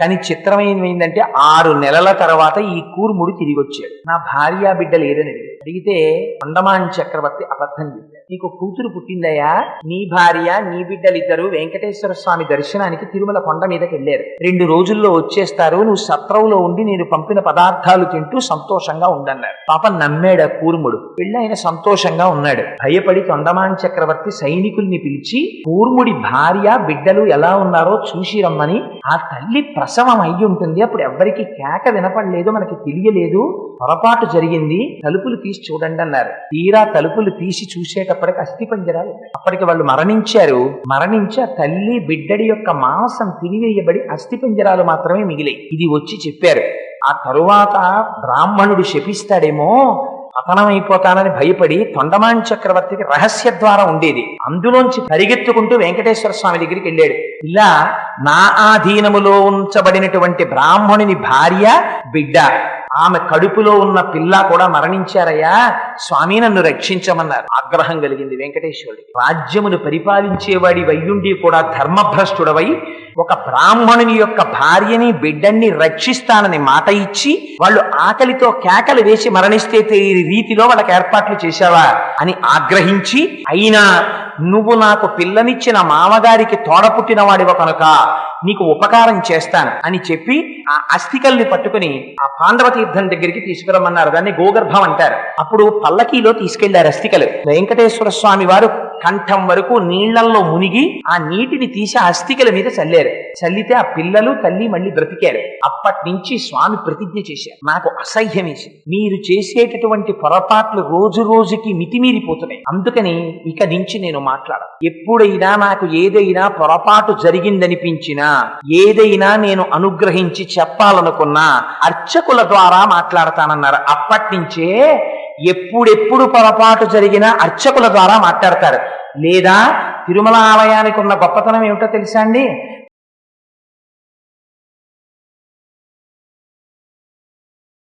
కానీ చిత్రం ఏమైందంటే ఆరు నెలల తర్వాత ఈ కూర్ముడు తిరిగి వచ్చాడు నా భార్య బిడ్డ లేదని అడిగాడు. అడిగితే అండమాన్ చక్రవర్తి అబద్ధం చెప్పాడు. నీకు కూతురు పుట్టిందయ్యా? నీ భార్య నీ బిడ్డలిద్దరూ వెంకటేశ్వర స్వామి దర్శనానికి తిరుమల కొండ మీదకి వెళ్ళారు. రెండు రోజుల్లో వచ్చేస్తారు నువ్వు సత్రంలో ఉండి నేను పంపిన పదార్థాలు తింటూ సంతోషంగా ఉండన్నారు. పాప నమ్మాడు ఆ కూర్ముడు. పెళ్ళైన సంతోషంగా ఉన్నాడు. భయపడి తొండమాన్ చక్రవర్తి సైనికుల్ని పిలిచి కూర్ముడి భార్య బిడ్డలు ఎలా ఉన్నారో చూసి రమ్మని ఆ తల్లి ప్రసవం అయి ఉంటుంది అప్పుడు ఎవ్వరికీ కేక వినపడలేదు మనకి తెలియలేదు. పొరపాటు జరిగింది తలుపులు తీసి చూడండి అన్నారు. తీరా తలుపులు తీసి చూసేటప్పటికి అస్థి పంజరాలు అప్పటికి వాళ్ళు మరణించారు. మరణించి ఆ తల్లి బిడ్డడి యొక్క మాంసం తినివేయబడి అస్థి పంజరాలు మాత్రమే మిగిలాయి. ఇది వచ్చి చెప్పారు. ఆ తరువాత బ్రాహ్మణుడు శపిస్తాడేమో పతనమైపోతానని భయపడి తొండమాన్ చక్రవర్తికి రహస్య ద్వారా ఉండేది. అందులోంచి పరిగెత్తుకుంటూ వెంకటేశ్వర స్వామి దగ్గరికి వెళ్ళాడు. ఇలా నా ఆధీనములో ఉంచబడినటువంటి బ్రాహ్మణుని భార్య బిడ్డ. ఆమె కడుపులో ఉన్న పిల్ల కూడా మరణించారయ్యా. స్వామి నన్ను రక్షించమన్నారు. ఆగ్రహం కలిగింది వెంకటేశ్వరుడికి. రాజ్యమును పరిపాలించేవాడి వయ్యుండి కూడా ధర్మభ్రష్టుడవై ఒక బ్రాహ్మణుని యొక్క భార్యని బిడ్డని రక్షిస్తానని మాట ఇచ్చి వాళ్ళు ఆకలితో కేకలు వేసి మరణిస్తే ఈ రీతిలో వాళ్ళకి ఏర్పాట్లు చేశావా అని ఆగ్రహించి అయినా నువ్వు నాకు పిల్లనిచ్చిన మామగారికి తోడ వాడివ కనుక? నీకు ఉపకారం చేస్తాను అని చెప్పి ఆ అస్థికల్ని పట్టుకుని ఆ పాండవ తీర్థం దగ్గరికి తీసుకురమ్మన్నారు. దాన్ని గోగర్భం అంటారు. అప్పుడు పల్లకీలో తీసుకెళ్ళారు అస్థికలు. వెంకటేశ్వర స్వామి వారు కంఠం వరకు నీళ్ళల్లో మునిగి ఆ నీటిని తీసి అస్థికల మీద చల్లారు. చల్లితే ఆ పిల్లలు తల్లి మళ్ళీ బ్రతికారు. అప్పటి నుంచి స్వామి ప్రతిజ్ఞ చేశారు. నాకు అసహ్యం మీరు చేసేటటువంటి పొరపాట్లు రోజు రోజుకి మితిమీరిపోతున్నాయి. అందుకని ఇక నుంచి నేను మాట్లాడను. ఎప్పుడైనా నాకు ఏదైనా పొరపాటు జరిగిందనిపించినా ఏదైనా నేను అనుగ్రహించి చెప్పాలనుకున్నా అర్చకుల ద్వారా మాట్లాడతానన్నారు. అప్పటి నుంచే ఎప్పుడెప్పుడు పొరపాటు జరిగినా అర్చకుల ద్వారా మాట్లాడతారు. లేదా తిరుమల ఆలయానికి ఉన్న గొప్పతనం ఏమిటో తెలుసా అండి?